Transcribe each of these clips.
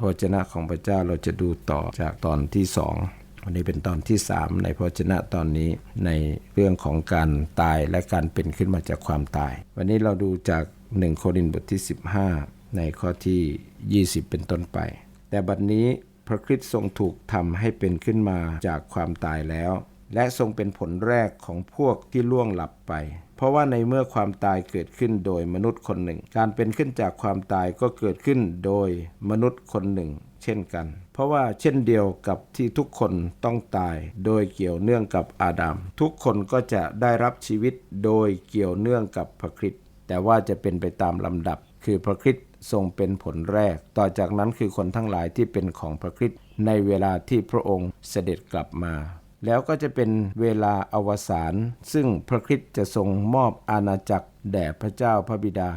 ระวจนะของพระเจ้าเราจะดูต่อจากตอนที่สองวันนี้เป็นตอนที่ 3 ในพระวจนะตอนนี้ในเรื่องของการตายและการเป็นขึ้นมาจากความตาย วันนี้เราดูจาก 1 โครินธ์บทที่ 15 ในข้อที่ 20 เป็นต้นไป แต่บัดนี้พระคริสต์ทรงถูกทำให้เป็นขึ้นมาจากความตายแล้ว และทรงเป็นผลแรกของพวกที่ล่วงหลับไป เพราะว่าในเมื่อความตายเกิดขึ้นโดยมนุษย์คนหนึ่ง การเป็นขึ้นจากความตายก็เกิดขึ้นโดยมนุษย์คนหนึ่ง เช่นกัน เพราะว่าเช่นเดียวกับที่ทุกคนต้องตาย โดยเกี่ยวเนื่องกับอาดัมทุกคนก็จะได้รับชีวิตโดยเกี่ยวเนื่องกับพระคริสต์แต่ว่าจะเป็นไปตามลำดับ คือพระคริสต์ทรงเป็นผลแรก ต่อจากนั้นคือคนทั้งหลายที่เป็นของพระคริสต์ในเวลาที่พระองค์เสด็จกลับมา แล้วก็จะเป็นเวลาอวสานซึ่งพระคริสต์จะทรงมอบอาณาจักรแด่พระเจ้าพระบิดา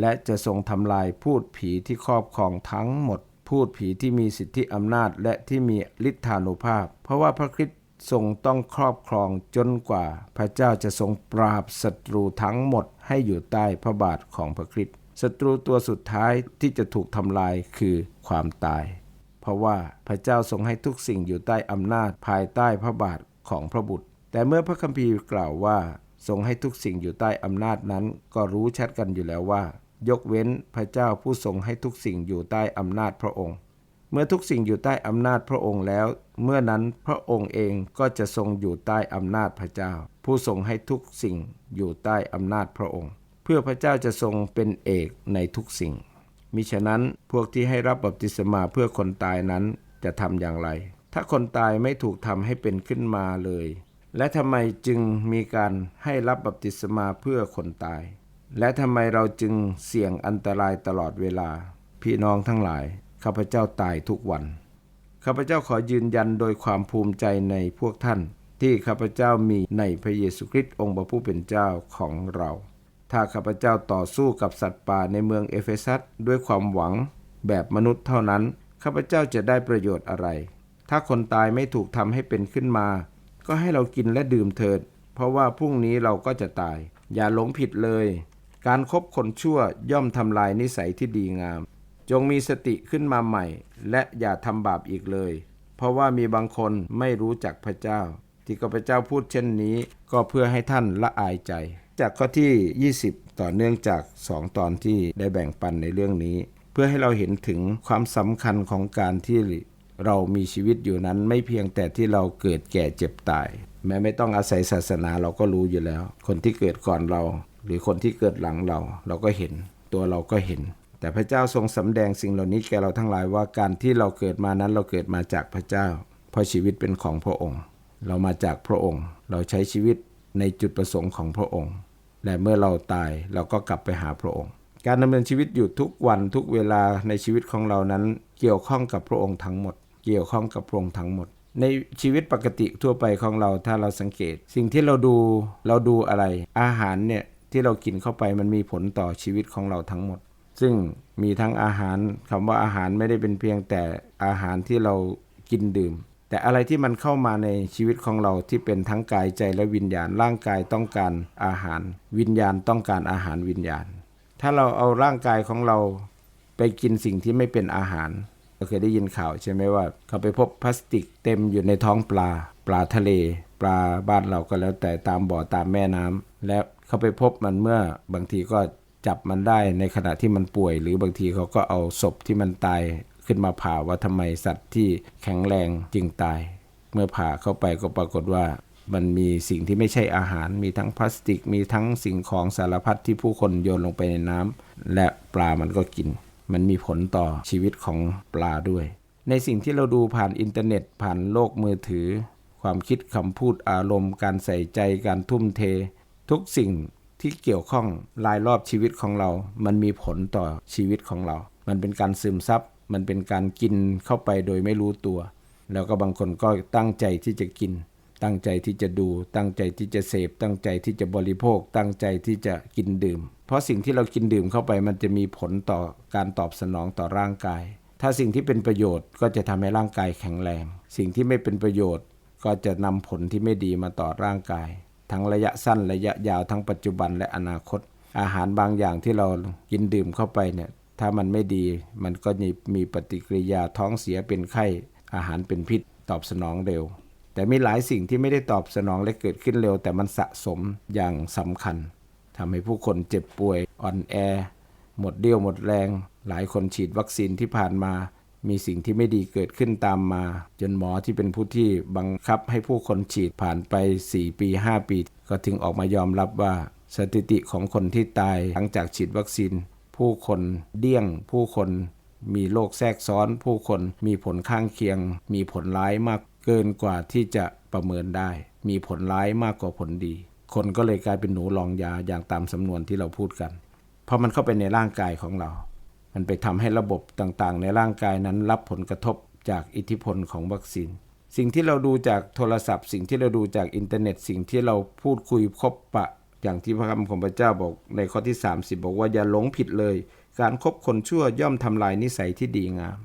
และจะทรงทำลายพูดผีที่ครอบครองทั้งหมด พูดผีที่มีสิทธิอำนาจและที่มีฤทธานุภาพ เพราะว่าพระคริสต์ทรงต้องครอบครองจนกว่า พระเจ้าจะทรงปราบศัตรูทั้งหมดให้อยู่ใต้พระบาทของพระคริสต์ศัตรูตัวสุดท้ายที่จะถูกทำลายคือความตาย เพราะว่าพระเจ้าทรงให้ทุกสิ่งอยู่ใต้อำนาจภายใต้พระบาทของพระบุตร แต่เมื่อพระคัมภีร์กล่าวว่า ทรงให้ทุกสิ่งอยู่ใต้อำนาจนั้น ก็รู้ชัดกันอยู่แล้วว่า ยกเว้นพระเจ้าผู้ทรงให้ทุกสิ่งอยู่ใต้อำนาจพระองค์ เมื่อทุกสิ่งอยู่ใต้อำนาจพระองค์แล้ว เมื่อนั้นพระองค์เองก็จะทรงอยู่ใต้อำนาจพระเจ้า ผู้ทรงให้ทุกสิ่งอยู่ใต้อำนาจพระองค์ เพื่อพระเจ้าจะทรงเป็นเอกในทุกสิ่ง มิฉะนั้นพวกที่ให้รับบัพติศมาเพื่อคนตายนั้นจะทำอย่างไร ถ้าคนตายไม่ถูกทำให้เป็นขึ้นมาเลย และทำไมจึงมีการให้รับบัพติศมาเพื่อคนตาย และทำไมเราจึงเสี่ยงอันตรายตลอดเวลา พี่น้องทั้งหลายข้าพเจ้าตายทุกวันข้าพเจ้าขอยืนยันโดยความภูมิใจในพวกท่าน ที่ข้าพเจ้ามีในพระเยซูคริสต์องค์พระผู้เป็นเจ้าของเรา ถ้าข้าพเจ้าต่อสู้กับสัตว์ป่าในเมืองเอเฟซัสด้วยความหวังแบบมนุษย์เท่านั้น ข้าพเจ้าจะได้ประโยชน์อะไร ถ้าคนตายไม่ถูกทำให้เป็นขึ้นมา ก็ให้เรากินและดื่มเถิด เพราะว่าพรุ่งนี้เราก็จะตาย อย่าหลงผิดเลย การครบคนชั่วย่อมทำลายนิสัยที่ดีงาม จงมีสติขึ้นมาใหม่ และอย่าทำบาปอีกเลย เพราะว่ามีบางคนไม่รู้จักพระเจ้า ที่ข้าพเจ้าพูดเช่นนี้ ก็เพื่อให้ท่านละอายใจ จากข้อที่ 20 ต่อเนื่องจาก 2 ตอนที่ได้แบ่งปันในเรื่องนี้ เพื่อให้เราเห็นถึงความสำคัญของการที่เรามีชีวิตอยู่นั้นไม่เพียงแต่ที่เราเกิดแก่เจ็บตาย แม้ไม่ต้องอาศัยศาสนาเราก็รู้อยู่แล้ว คนที่เกิดก่อนเรา หรือคนที่เกิดหลังเรา เราก็เห็น ตัวเราก็เห็น แต่พระเจ้าทรงสำแดงสิ่งเหล่านี้แก่เราทั้งหลายว่าการที่เราเกิดมานั้นเราเกิดมาจากพระเจ้า เพราะชีวิตเป็นของพระองค์ เรามาจากพระองค์ เราใช้ชีวิต ในจุดประสงค์ของพระองค์ และเมื่อเราตายเราก็กลับไปหาพระองค์ การดำเนินชีวิตอยู่ทุกวันทุกเวลาในชีวิตของเรานั้น เกี่ยวข้องกับพระองค์ทั้งหมด เกี่ยวข้องกับพระองค์ทั้งหมด ในชีวิตปกติทั่วไปของเราถ้าเราสังเกต สิ่งที่เราดูเราดูอะไร อาหารเนี่ยที่เรากินเข้าไปมันมีผลต่อชีวิตของเราทั้งหมด ซึ่งมีทั้งอาหารคำว่าอาหารไม่ได้เป็นเพียงแต่อาหารที่เรากินดื่ม แต่อะไรที่มันเข้ามาในชีวิตของเราที่เป็นทั้งกายใจและวิญญาณ ร่างกายต้องการอาหาร วิญญาณต้องการอาหารวิญญาณ ถ้าเราเอาร่างกายของเราไปกินสิ่งที่ไม่เป็นอาหารเราเคยได้ยินข่าวใช่ไหมว่า เขาไปพบพลาสติกเต็มอยู่ในท้องปลา ปลาทะเล ปลาบ้านเราก็แล้วแต่ตามบ่อตามแม่น้ำและเขาไปพบมันเมื่อบางทีก็จับมันได้ในขณะที่มันป่วย หรือบางทีเขาก็เอาศพที่มันตาย ขึ้นมาผ่าว่าทำไมสัตว์ที่แข็งแรงจึงตาย เมื่อผ่าเข้าไปก็ปรากฏว่ามันมีสิ่งที่ไม่ใช่อาหาร มีทั้งพลาสติก มีทั้งสิ่งของสารพัดที่ผู้คนโยนลงไปในน้ำและปลามันก็กิน มันมีผลต่อชีวิตของปลาด้วย ในสิ่งที่เราดูผ่านอินเทอร์เน็ตผ่านโลกมือถือ ความคิดคำพูดอารมณ์ การใส่ใจการทุ่มเท ทุกสิ่งที่เกี่ยวข้องรายรอบชีวิตของเรา มันมีผลต่อชีวิตของเรา มันเป็นการซึมซับ มันเป็นการกินเข้าไปโดยไม่รู้ตัว แล้วก็บางคนก็ตั้งใจที่จะกิน ตั้งใจที่จะดู ตั้งใจที่จะเสพ ตั้งใจที่จะบริโภค ตั้งใจที่จะกินดื่ม เพราะสิ่งที่เรากินดื่มเข้าไปมันจะมีผลต่อการตอบสนองต่อร่างกาย ถ้าสิ่งที่เป็นประโยชน์ก็จะทำให้ร่างกายแข็งแรง สิ่งที่ไม่เป็นประโยชน์ ก็จะนำผลที่ไม่ดีมาต่อร่างกาย ทั้งระยะสั้นระยะยาวทั้งปัจจุบันและอนาคต อาหารบางอย่างที่เรากินดื่มเข้าไปเนี่ย ถ้ามันไม่ดี มันก็มีปฏิกิริยาท้องเสียเป็นไข้ อาหารเป็นพิษ ตอบสนองเร็ว แต่มีหลายสิ่งที่ไม่ได้ตอบสนองและเกิดขึ้นเร็ว แต่มันสะสมอย่างสำคัญทำให้ผู้คนเจ็บป่วยอ่อนแอ หมดเดี่ยวหมดแรง หลายคนฉีดวัคซีนที่ผ่านมา มีสิ่งที่ไม่ดีเกิดขึ้นตามมา จนหมอที่เป็นผู้ที่บังคับให้ผู้คนฉีดผ่านไป 4 ปี 5 ปี ก็ถึงออกมายอมรับว่าสถิติของคนที่ตายหลังจากฉีดวัคซีน ผู้คนเดี้ยง ผู้คนมีโรคแทรกซ้อน ผู้คนมีผลข้างเคียง มีผลร้ายมากเกินกว่าที่จะประเมินได้ มีผลร้ายมากกว่าผลดี คนก็เลยกลายเป็นหนูลองยาอย่างตามสำนวนที่เราพูดกันเพราะมันเข้าไปในร่างกายของเรา มันไปทำให้ระบบต่างๆ ในร่างกายนั้นรับผลกระทบจากอิทธิพลของวัคซีน สิ่งที่เราดูจากโทรศัพท์ สิ่งที่เราดูจากอินเทอร์เน็ต สิ่งที่เราพูดคุยคบปะ อย่างที่พระคำของพระเจ้าบอกในข้อที่ 30 บอกว่าอย่าหลงผิดเลย การคบคนชั่วย่อมทำลายนิสัยที่ดีงาม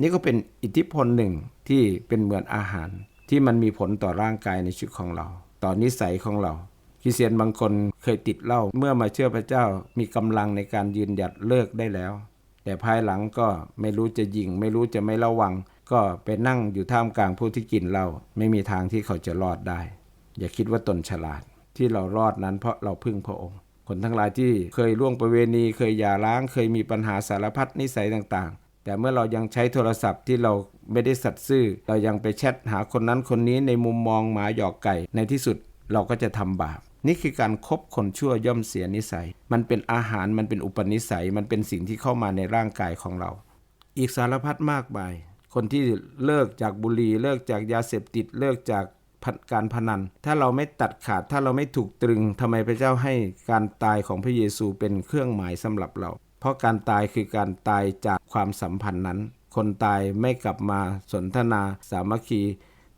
นี่ก็เป็นอิทธิพลหนึ่งที่เป็นเหมือนอาหาร ที่มันมีผลต่อร่างกายในชีวิตของเรา ต่อนิสัยของเราคริสเตียนบางคนเคยติดเหล้าเมื่อมาเชื่อพระเจ้ามีกำลังในการยืนหยัดเลิกได้แล้ว แต่ภายหลังก็ไม่รู้จะยิง ไม่รู้จะไม่ระวัง ก็ไปนั่งอยู่ท่ามกลางผู้ที่กินเหล้าไม่มีทางที่เขาจะรอดได้ อย่าคิดว่าตนฉลาด ที่เรารอดนั้นเพราะเราพึ่งพระองค์ คนทั้งหลายที่เคยล่วงประเวณี เคยหย่าร้าง เคยมีปัญหาสารพัดนิสัยต่างๆ แต่เมื่อเรายังใช้โทรศัพท์ที่เราไม่ได้สัตย์ซื่อ เรายังไปแชทหาคนนั้นคนนี้ในมุมมองหมาหยอกไก่ ในที่สุดเราก็จะทำบาปนี่คือการครบคนชั่วย่อมเสียนิสัย มันเป็นอาหารมันเป็นอุปนิสัย มันเป็นสิ่งที่เข้ามาในร่างกายของเรา อีกสารพัดมากมาย คนที่เลิกจากบุหรี่เลิกจากยาเสพติด เลิกจาก การพนัน ถ้าเราไม่ตัดขาดถ้าเราไม่ถูกตรึงทำไมพระเจ้าให้การตายของพระเยซูเป็นเครื่องหมายสำหรับเรา เพราะการตายคือการตายจากความสัมพันธ์นั้น คนตายไม่กลับมาสนทนาสามัคคี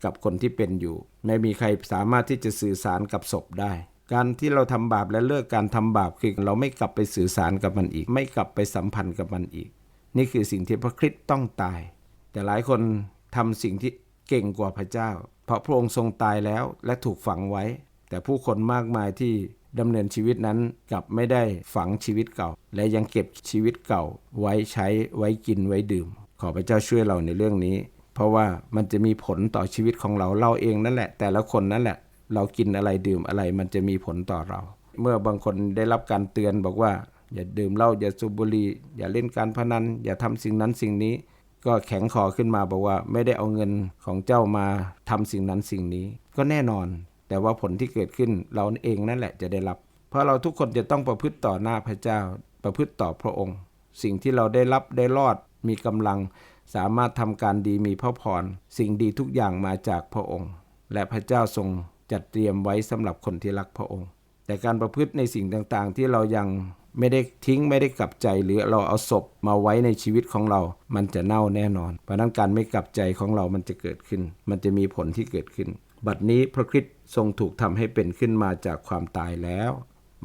กับคนที่เป็นอยู่ ไม่มีใครสามารถที่จะสื่อสารกับศพได้ การที่เราทำบาปและเลิกการทำบาปคือเราไม่กลับไปสื่อสารกับมันอีก ไม่กลับไปสัมพันธ์กับมันอีก นี่คือสิ่งที่พระคริสต์ต้องตาย แต่หลายคนทำสิ่งที่เก่งกว่าพระเจ้า พราะพระองค์ทรงตายแล้วและถูกฝังไว้ แต่ผู้คนมากมายที่ดำเนินชีวิตนั้นกลับไม่ได้ฝังชีวิตเก่า และยังเก็บชีวิตเก่า ไว้ใช้ไว้กินไว้ดื่ม ขอพระเจ้าช่วยเราในเรื่องนี้ เพราะว่ามันจะมีผลต่อชีวิตของเราเราเองนั่นแหละ แต่ละคนนั่นแหละ เรากินอะไรดื่มอะไรมันจะมีผลต่อเรา เมื่อบางคนได้รับการเตือนบอกว่า อย่าดื่มเหล้าอย่าสูบบุหรี่อย่าเล่นการพนัน อย่าทำสิ่งนั้นสิ่งนี้ ก็แข็งคอขึ้นมาบอกว่าไม่ได้เอาเงินของเจ้ามาทำสิ่งนั้นสิ่งนี้ ก็แน่นอน แต่ว่าผลที่เกิดขึ้นเราเองนั่นแหละจะได้รับ เพราะเราทุกคนจะต้องประพฤติต่อหน้าพระเจ้า ประพฤติต่อพระองค์ สิ่งที่เราได้รับได้รอดมีกำลัง สามารถทำการดีมีพระพรสิ่งดีทุกอย่างมาจากพระองค์ และพระเจ้าทรงจัดเตรียมไว้สำหรับคนที่รักพระองค์ แต่การประพฤติในสิ่งต่างๆ ที่เรายัง ไม่ได้ทิ้งไม่ได้กลับใจ หรือเราเอาศพมาไว้ในชีวิตของเรา มันจะเน่าแน่นอน เพราะนั้นการไม่กลับใจของเรามันจะเกิดขึ้น มันจะมีผลที่เกิดขึ้น บัดนี้พระคริสต์ทรงถูกทำให้เป็นขึ้นมาจากความตายแล้ว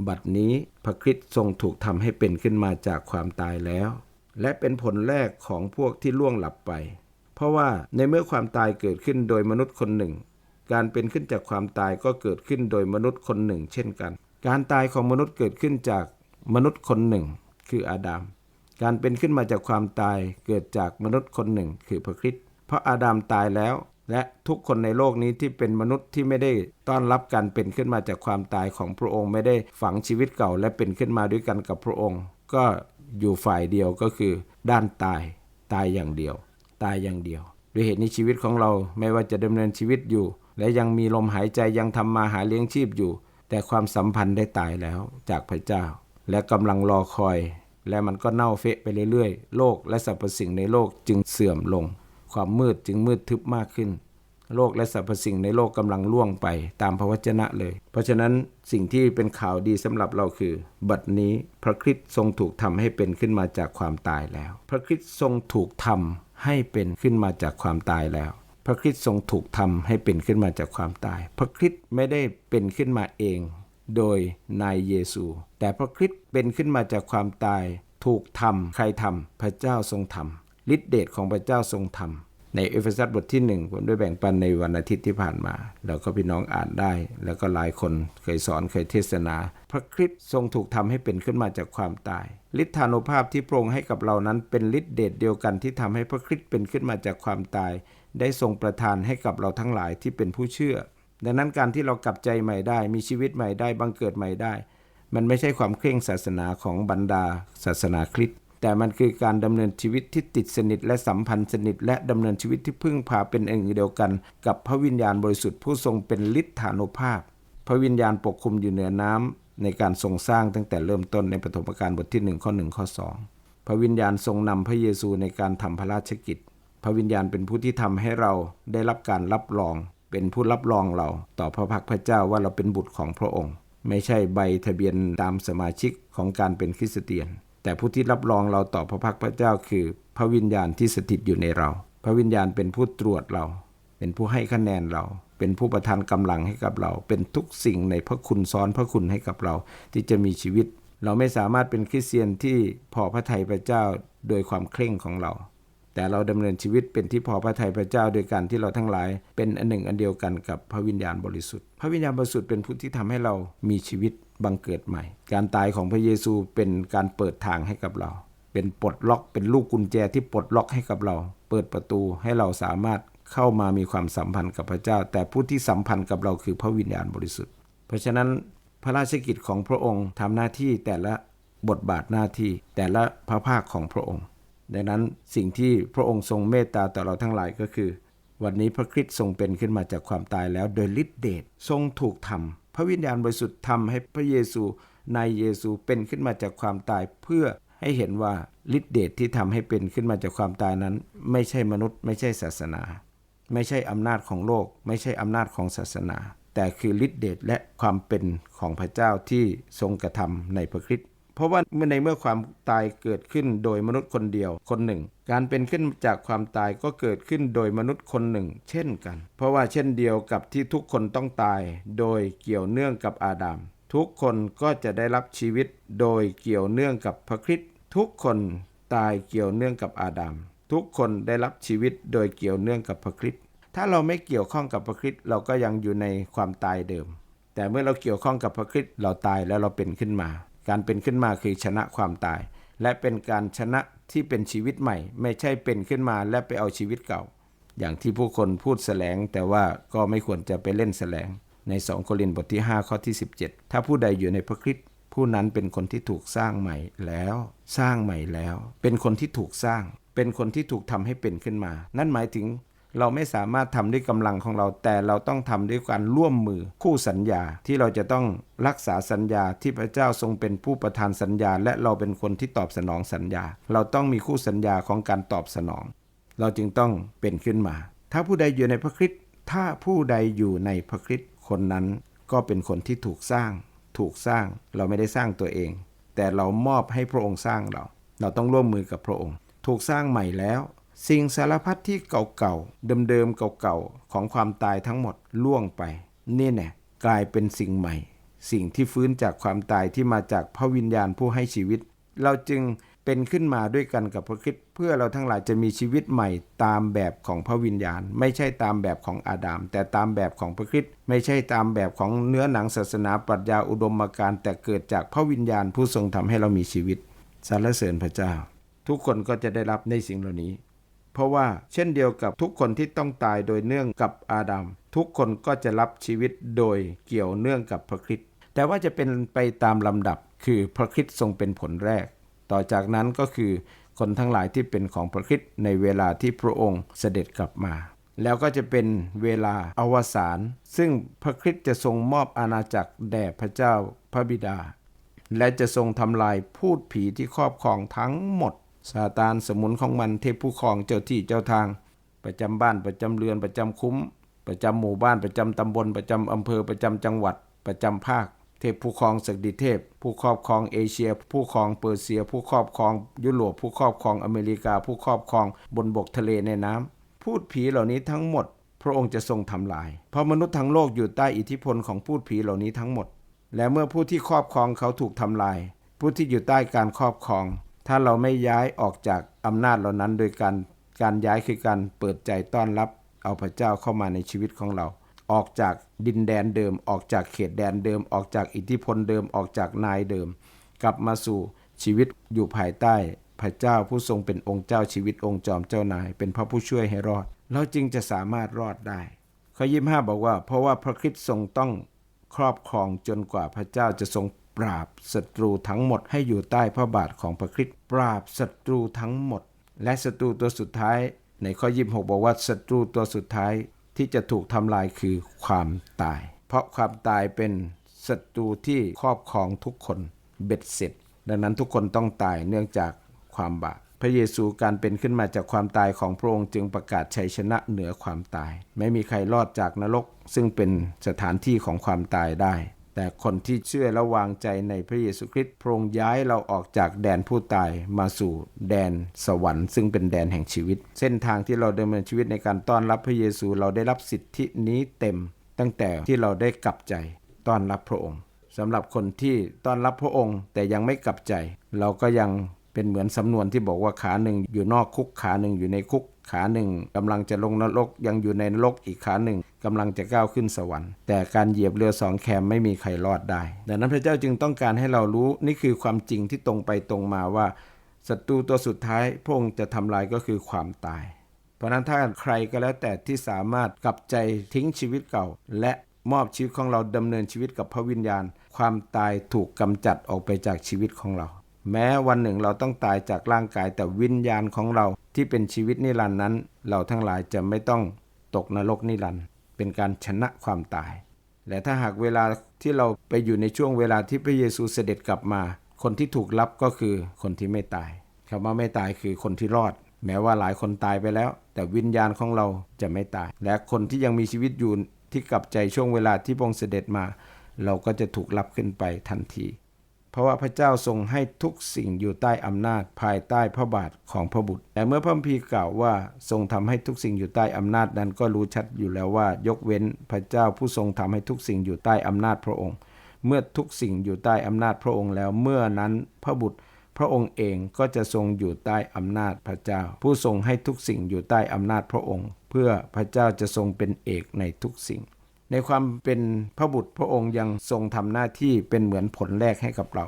บัดนี้พระคริสต์ทรงถูกทำให้เป็นขึ้นมาจากความตายแล้ว และเป็นผลแรกของพวกที่ล่วงหลับไป เพราะว่าในเมื่อความตายเกิดขึ้นโดยมนุษย์คนหนึ่ง การเป็นขึ้นจากความตายก็เกิดขึ้นโดยมนุษย์คนหนึ่ง เช่นกัน การตายของมนุษย์เกิดขึ้นจาก มนุษย์คนหนึ่ง คืออาดัมการเป็นขึ้นมาจากความตายเกิดจากมนุษย์คนหนึ่ง คือพระคริสต์เพราะอาดัมตายแล้ว และทุกคนในโลกนี้ที่เป็นมนุษย์ที่ไม่ได้ต้อนรับการเป็นขึ้นมาจากความตายของพระองค์ไม่ได้ฝังชีวิตเก่า และเป็นขึ้นมาด้วยกันกับพระองค์ ก็อยู่ฝ่ายเดียวก็คือ ด้านตาย ตายอย่างเดียว ตายอย่างเดียวด้วยเหตุนี้ชีวิตของเราไม่ว่าจะดำเนินชีวิตอยู่ และยังมีลมหายใจยังทำมาหาเลี้ยงชีพอยู่ แต่ความสัมพันธ์ได้ตายแล้วจากพระเจ้า และกำลังรอคอย และมันก็เน่าเฟะไปเรื่อยๆ โลกและสรรพสิ่งในโลกจึงเสื่อมลง ความมืดจึงมืดทึบมากขึ้น โลกและสรรพสิ่งในโลกกำลังล่วงไปตามพระวจนะเลย เพราะฉะนั้นสิ่งที่เป็นข่าวดีสำหรับเราคือ บัดนี้พระคริสต์ทรงถูกทำให้เป็นขึ้นมาจากความตายแล้ว พระคริสต์ทรงถูกทำให้เป็นขึ้นมาจากความตายแล้วพระคริสต์ทรงถูกทำให้เป็นขึ้นมาจากความตาย พระคริสต์ไม่ได้เป็นขึ้นมาเอง โดยนายเยซู แต่พระคริสต์เป็นขึ้นมาจากความตายถูกทำใครทำพระเจ้าทรงทำฤทธิเดชของพระเจ้าทรงทำในเอเฟซัสบทที่หนึ่งผมได้แบ่งปันในวันอาทิตย์ที่ผ่านมา แล้วก็พี่น้องอ่านได้ แล้วก็หลายคนเคยสอนเคยเทศนา พระคริสต์ทรงถูกทำให้เป็นขึ้นมาจากความตายฤทธานุภาพที่พระองค์ให้กับเรานั้นเป็นฤทธิเดชเดียวกันที่ทำให้พระคริสต์เป็นขึ้นมาจากความตาย ได้ทรงประทานให้กับเราทั้งหลายที่เป็นผู้เชื่อ ดังนั้นการที่เรากลับใจใหม่ได้ มีชีวิตใหม่ได้บังเกิดใหม่ได้ มันไม่ใช่ความเคร่งศาสนาของบรรดาศาสนาคริสต์แต่มันคือการดำเนินชีวิตที่ติดสนิทและสัมพันธ์สนิท และดำเนินชีวิตที่พึ่งพาเป็นเองเดียวกัน กับพระวิญญาณบริสุทธิ์ผู้ทรงเป็นฤทธานุภาพ พระวิญญาณปกคลุมอยู่เหนือน้ำในการทรงสร้างตั้งแต่เริ่มต้นในปฐมกาลบทที่1ข้อ1ข้อ2 พระวิญญาณทรงนำพระเยซูในการทำพระราชกิจ พระวิญญาณเป็นผู้ที่ทำให้เราได้รับการรับรอง เป็นผู้รับรองเราต่อพระพักพระเจ้าว่าเราเป็นบุตรของพระองค์ ไม่ใช่ใบทะเบียนตามสมาชิกของการเป็นคริสเตียน แต่ผู้ที่รับรองเราต่อพระพักพระเจ้าคือ พระวิญญาณที่สถิตอยู่ในเรา พระวิญญาณเป็นผู้ตรวจเรา เป็นผู้ให้คะแนนเรา เป็นผู้ประทานกำลังให้กับเรา เป็นทุกสิ่งในพระคุณซ้อนพระคุณให้กับเรา ที่จะมีชีวิต เราไม่สามารถเป็นคริสเตียนที่พอพระทัยพระเจ้าโดยความเคร่งของเรา แต่เราดำเนินชีวิตเป็นที่พอพระทัยพระเจ้าโดยการที่เราทั้งหลาย เป็นอันหนึ่งอันเดียวกันกับพระวิญญาณบริสุทธิ์ พระวิญญาณบริสุทธิ์เป็นผู้ที่ทำให้เรามีชีวิตบังเกิดใหม่ การตายของพระเยซูเป็นการเปิดทางให้กับเรา เป็นปลดล็อกเป็นลูกกุญแจที่ปลดล็อกให้กับเรา เปิดประตูให้เราสามารถเข้ามามีความสัมพันธ์กับพระเจ้า แต่ผู้ที่สัมพันธ์กับเราคือพระวิญญาณบริสุทธิ์ เพราะฉะนั้นพระราชกิจของพระองค์ทำหน้าที่แต่ละบทบาทหน้าที่แต่ละพระภาคของพระองค์ ดังนั้นสิ่งที่พระองค์ทรงเมตตาต่อเราทั้งหลายก็คือ วันนี้พระคริสต์ทรงเป็นขึ้นมาจากความตายแล้วโดยฤทธิเดชทรงถูกทำพระวิญญาณบริสุทธิ์ทำให้พระเยซูในเยซูเป็นขึ้นมาจากความตายเพื่อให้เห็นว่าฤทธิเดชที่ทำให้เป็นขึ้นมาจากความตายนั้น ไม่ใช่มนุษย์ ไม่ใช่ศาสนา ไม่ใช่อำนาจของโลก ไม่ใช่อำนาจของศาสนา แต่คือฤทธิเดชและความเป็นของพระเจ้าที่ทรงกระทำในพระคริสต์ เพราะว่าเมื่อในเมื่อความตายเกิดขึ้นโดยมนุษย์คนเดียวคนหนึ่ง การเป็นขึ้นจากความตายก็เกิดขึ้นโดยมนุษย์คนหนึ่ง เช่นกัน เพราะว่าเช่นเดียวกับที่ทุกคนต้องตาย โดยเกี่ยวเนื่องกับอาดัมทุกคนก็จะได้รับชีวิตโดยเกี่ยวเนื่องกับพระคริสต์ทุกคนตายเกี่ยวเนื่องกับอาดัมทุกคนได้รับชีวิตโดยเกี่ยวเนื่องกับพระคริสต์ถ้าเราไม่เกี่ยวข้องกับพระคริสต์เราก็ยังอยู่ในความตายเดิม แต่เมื่อเราเกี่ยวข้องกับพระคริสต์เราตายแล้วเราเป็นขึ้นมา การเป็นขึ้นมาคือชนะความตาย และเป็นการชนะที่เป็นชีวิตใหม่ ไม่ใช่เป็นขึ้นมาและไปเอาชีวิตเก่า อย่างที่ผู้คนพูดแสลง แต่ว่าก็ไม่ควรจะไปเล่นแสลง ใน 2 โครินธ์บทที่ 5 ข้อที่ 17 ถ้าผู้ใดอยู่ในพระคริสต์ผู้นั้นเป็นคนที่ถูกสร้างใหม่แล้ว สร้างใหม่แล้ว เป็นคนที่ถูกสร้าง เป็นคนที่ถูกทำให้เป็นขึ้นมา นั่นหมายถึง เราไม่สามารถทำด้วยกำลังของเรา แต่เราต้องทำด้วยการร่วมมือคู่สัญญาที่เราจะต้องรักษาสัญญาที่พระเจ้าทรงเป็นผู้ประทานสัญญา และเราเป็นคนที่ตอบสนองสัญญา เราต้องมีคู่สัญญาของการตอบสนอง เราจึงต้องเป็นขึ้นมา ถ้าผู้ใดอยู่ในพระคริสต์ถ้าผู้ใดอยู่ในพระคริสต์คนนั้นก็เป็นคนที่ถูกสร้าง ถูกสร้างเราไม่ได้สร้างตัวเอง แต่เรามอบให้พระองค์สร้างเรา เราต้องร่วมมือกับพระองค์ ถูกสร้างใหม่แล้ว สิ่งสารพัดที่เก่าๆ เดิมๆ เก่าๆ ของความตายทั้งหมดล่วงไป นี่แน่กลายเป็นสิ่งใหม่ สิ่งที่ฟื้นจากความตายที่มาจากพระวิญญาณผู้ให้ชีวิต เราจึงเป็นขึ้นมาด้วยกันกับพระคริสต์เพื่อเราทั้งหลายจะมีชีวิตใหม่ตามแบบของพระวิญญาณ ไม่ใช่ตามแบบของอาดาม แต่ตามแบบของพระคริสต์ไม่ใช่ตามแบบของเนื้อหนังศาสนาปรัชญาอุดมการแต่เกิดจากพระวิญญาณผู้ทรงทำให้เรามีชีวิตสรรเสริญพระเจ้า ทุกคนก็จะได้รับในสิ่งเหล่านี้ เพราะว่าเช่นเดียวกับทุกคนที่ต้องตายโดยเนื่องกับอาดัมทุกคนก็จะรับชีวิตโดยเกี่ยวเนื่องกับพระคริสต์แต่ว่าจะเป็นไปตามลำดับคือพระคริสต์ทรงเป็นผลแรก ต่อจากนั้นก็คือคนทั้งหลายที่เป็นของพระคริสต์ในเวลาที่พระองค์เสด็จกลับมา แล้วก็จะเป็นเวลาอวสานซึ่งพระคริสต์จะทรงมอบอาณาจักรแด่พระเจ้าพระบิดา และจะทรงทำลายพูดผีที่ครอบครองทั้งหมด ซาตานสมุนของมันเทพผู้ครองเจ้าที่เจ้าทาง ประจำบ้านประจำเรือนประจำคุ้ม ประจำหมู่บ้านประจำตำบลประจำอำเภอประจำจังหวัด ประจำภาค เทพผู้ครองศักดิเทพ ผู้ครอบครองเอเชีย ผู้ครองเปอร์เซีย ผู้ครอบครองยุโรปผู้ครอบครองอเมริกา ผู้ครอบครองบนบกทะเลในน้ำพูดผีเหล่านี้ทั้งหมด พระองค์จะทรงทำลาย เพราะมนุษย์ทั้งโลกอยู่ใต้อิทธิพลของพูดผีเหล่านี้ทั้งหมด และเมื่อผู้ที่ครอบครองเขาถูกทำลาย ผู้ที่อยู่ใต้การครอบครอง ถ้าเราไม่ย้ายออกจากอำนาจเหล่านั้น โดยการการย้ายคือการเปิดใจต้อนรับเอาพระเจ้าเข้ามาในชีวิตของเรา ออกจากดินแดนเดิม ออกจากเขตแดนเดิม ออกจากอิทธิพลเดิม ออกจากนายเดิม กลับมาสู่ชีวิตอยู่ภายใต้ พระเจ้าผู้ทรงเป็นองค์เจ้าชีวิตองค์จอมเจ้านาย เป็นพระผู้ช่วยให้รอด เราจึงจะสามารถรอดได้ ข้อยี่ห้าบอกว่า เพราะว่าพระคริสต์ทรงต้องครอบครองจนกว่าพระเจ้าจะทรง ปราบศัตรูทั้งหมดให้อยู่ใต้พระบาทของพระคริสต์ปราบศัตรูทั้งหมด และศัตรูตัวสุดท้ายในข้อยี่หกบอกว่าศัตรูตัวสุดท้ายที่จะถูกทำลายคือความตาย เพราะความตายเป็นศัตรูที่ครอบครองทุกคนเบ็ดเสร็จ ดังนั้นทุกคนต้องตายเนื่องจากความบาปพระเยซูการเป็นขึ้นมาจากความตายของพระองค์จึงประกาศชัยชนะเหนือความตาย ไม่มีใครรอดจากนรก ซึ่งเป็นสถานที่ของความตายได้ แต่คนที่เชื่อและวางใจในพระเยซูคริสต์พระองค์ย้ายเราออกจากแดนผู้ตายมาสู่แดนสวรรค์ ซึ่งเป็นแดนแห่งชีวิต เส้นทางที่เราดำเนินชีวิตในการต้อนรับพระเยซูเราได้รับสิทธินี้เต็ม ตั้งแต่ที่เราได้กลับใจต้อนรับพระองค์สำหรับคนที่ต้อนรับพระองค์แต่ยังไม่กลับใจ เราก็ยัง เป็นเหมือนสำนวนที่บอกว่าขาหนึ่งอยู่นอกคุกขาหนึ่งอยู่ในคุกขาหนึ่งกำลังจะลงนรกยังอยู่ในนรกอีกขาหนึ่งกำลังจะก้าวขึ้นสวรรค์ แต่การเหยียบเรือสองแคมไม่มีใครรอดได้ดังนั้นพระเจ้าจึงต้องการให้เรารู้นี่คือความจริงที่ตรงไปตรงมาว่าศัตรูตัวสุดท้ายพระองค์จะทำลายก็คือความตาย เพราะนั้นถ้าใครก็แล้วแต่ที่สามารถกลับใจทิ้งชีวิตเก่า และมอบชีวิตของเราดำเนินชีวิตกับพระวิญญาณ ความตายถูกกำจัดออกไปจากชีวิตของเรา แม้วันหนึ่งเราต้องตายจากร่างกายแต่วิญญาณของเราที่เป็นชีวิตนิรันดร์นั้น เราทั้งหลายจะไม่ต้องตกนรกนิรันดร์เป็นการชนะความตาย และถ้าหากเวลาที่เราไปอยู่ในช่วงเวลาที่พระเยซูเสด็จกลับมา คนที่ถูกรับก็คือคนที่ไม่ตายคำว่าไม่ตายคือคนที่รอด แม้ว่าหลายคนตายไปแล้ว แต่วิญญาณของเราจะไม่ตาย และคนที่ยังมีชีวิตอยู่ที่กลับใจช่วงเวลาที่พระองค์เสด็จมา เราก็จะถูกรับขึ้นไปทันที เพราะว่าพระเจ้าทรงให้ทุกสิ่งอยู่ใต้อำนาจภายใต้พระบาทของพระบุตร แต่เมื่อพระคัมภีกล่าวว่าทรงทำให้ทุกสิ่งอยู่ใต้อำนาจนั้นก็รู้ชัดอยู่แล้วว่า ยกเว้นพระเจ้าผู้ทรงทำให้ทุกสิ่งอยู่ใต้อำนาจพระองค์ เมื่อทุกสิ่งอยู่ใต้อำนาจพระองค์แล้วเมื่อนั้นพระบุตรพระองค์เองก็จะทรงอยู่ใต้อำนาจพระเจ้า ผู้ทรงให้ทุกสิ่งอยู่ใต้อำนาจพระองค์ เพื่อพระเจ้าจะทรงเป็นเอกในทุกสิ่ง ในความเป็นพระบุตรพระองค์ยังทรงทำหน้าที่เป็นเหมือนผลแรกให้กับเรา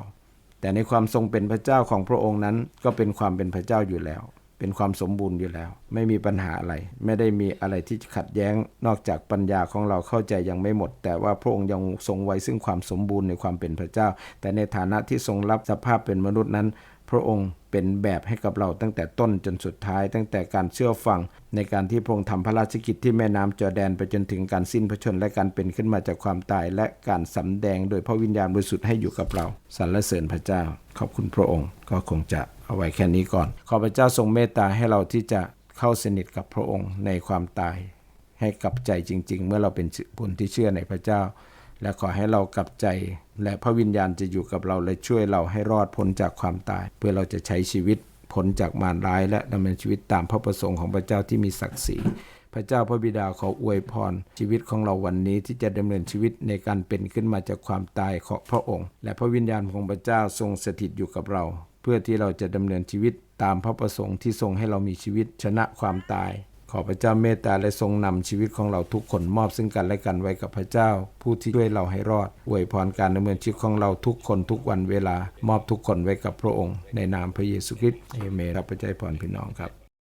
แต่ในความทรงเป็นพระเจ้าของพระองค์นั้น ก็เป็นความเป็นพระเจ้าอยู่แล้ว เป็นความสมบูรณ์อยู่แล้ว ไม่มีปัญหาอะไร ไม่ได้มีอะไรที่ขัดแย้ง นอกจากปัญญาของเราเข้าใจยังไม่หมด แต่ว่าพระองค์ยังทรงไว้ซึ่งความสมบูรณ์ในความเป็นพระเจ้า แต่ในฐานะที่ทรงรับสภาพเป็นมนุษย์นั้น พระองค์เป็นแบบให้กับเราตั้งแต่ต้นจนสุดท้าย ตั้งแต่การเชื่อฟัง ในการที่พระองค์ทำพระราชกิจที่แม่น้ำจอแดนไปจนถึงการสิ้นพระชนและการเป็นขึ้นมาจากความตาย และการสำแดงโดยพระวิญญาณบริสุทธิ์ให้อยู่กับเราสรรเสริญพระเจ้า ขอบคุณพระองค์ ก็คงจะเอาไว้แค่นี้ก่อน ขอพระเจ้าทรงเมตตาให้เราที่จะเข้าสนิทกับพระองค์ในความตาย ให้กลับใจจริง ๆ เมื่อเราเป็นคนที่เชื่อในพระเจ้า และขอให้เรากลับใจ และพระวิญญาณจะอยู่กับเราและช่วยเราให้รอดพ้นจากความตาย เพื่อเราจะใช้ชีวิตพ้นจากมารร้าย และดำเนินชีวิตตามพระประสงค์ของพระเจ้าที่มีศักดิ์ศรีพระเจ้าพระบิดาขออวยพร ชีวิตของเราวันนี้ที่จะดำเนินชีวิตในการเป็นขึ้นมาจากความตายของพระองค์ และพระวิญญาณของพระเจ้าทรงสถิตอยู่กับเรา เพื่อที่เราจะดำเนินชีวิตตามพระประสงค์ที่ทรงให้เรามีชีวิตชนะความตาย ขอพระเจ้าเมตตาและทรงนำชีวิตของเราทุกคนมอบซึ่งกันและกันไว้กับพระเจ้า ผู้ที่ช่วยเราให้รอดอวยพรการดำเนินชีวิตของเราทุกคนทุกวันเวลามอบทุกคนไว้กับพระองค์ ในนามพระเยซูคริสต์เอเมนรับพระเจ้าพรพี่น้องครับ